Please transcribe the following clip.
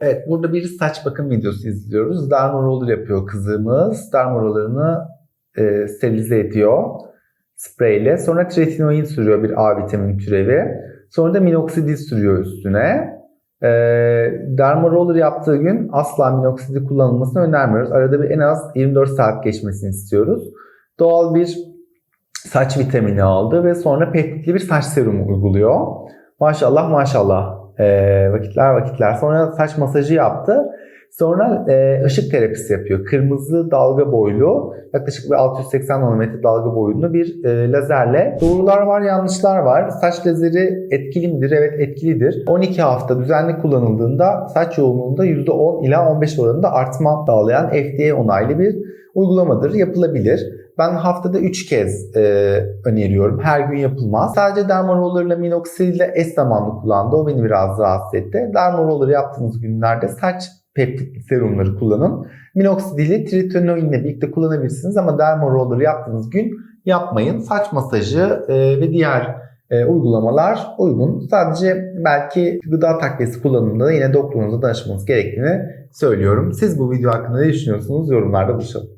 Evet burada bir saç bakım videosu izliyoruz. Roller yapıyor kızımız. Derma rollerını e, sterilize ediyor spreyle. Sonra tretinoin sürüyor bir A vitamin türevi. Sonra da minoxidil sürüyor üstüne. E, derma yaptığı gün asla minoxidil kullanılmasını önermiyoruz. Arada bir en az 24 saat geçmesini istiyoruz. Doğal bir saç vitamini aldı ve sonra peptitli bir saç serumu uyguluyor. Maşallah maşallah e, vakitler vakitler. Sonra saç masajı yaptı. Sonra e, ışık terapisi yapıyor. Kırmızı dalga boylu, yaklaşık bir 680 nanometre dalga boyunda bir e, lazerle. Doğrular var, yanlışlar var. Saç lazeri etkili midir? Evet etkilidir. 12 hafta düzenli kullanıldığında saç yoğunluğunda %10 ila 15 oranında artma sağlayan FDA onaylı bir uygulamadır. Yapılabilir. Ben haftada 3 kez e, öneriyorum. Her gün yapılmaz. Sadece derma rollerla minoxidil eş zamanlı kullandı. O beni biraz rahatsız etti. Derma roller yaptığınız günlerde saç peptitli serumları kullanın. Minoxidili tretinoinle birlikte kullanabilirsiniz ama derma roller yaptığınız gün yapmayın. Saç masajı e, ve diğer e, uygulamalar uygun. Sadece belki gıda takviyesi kullanımında yine doktorunuza danışmanız gerektiğini söylüyorum. Siz bu video hakkında ne düşünüyorsunuz? Yorumlarda buluşalım.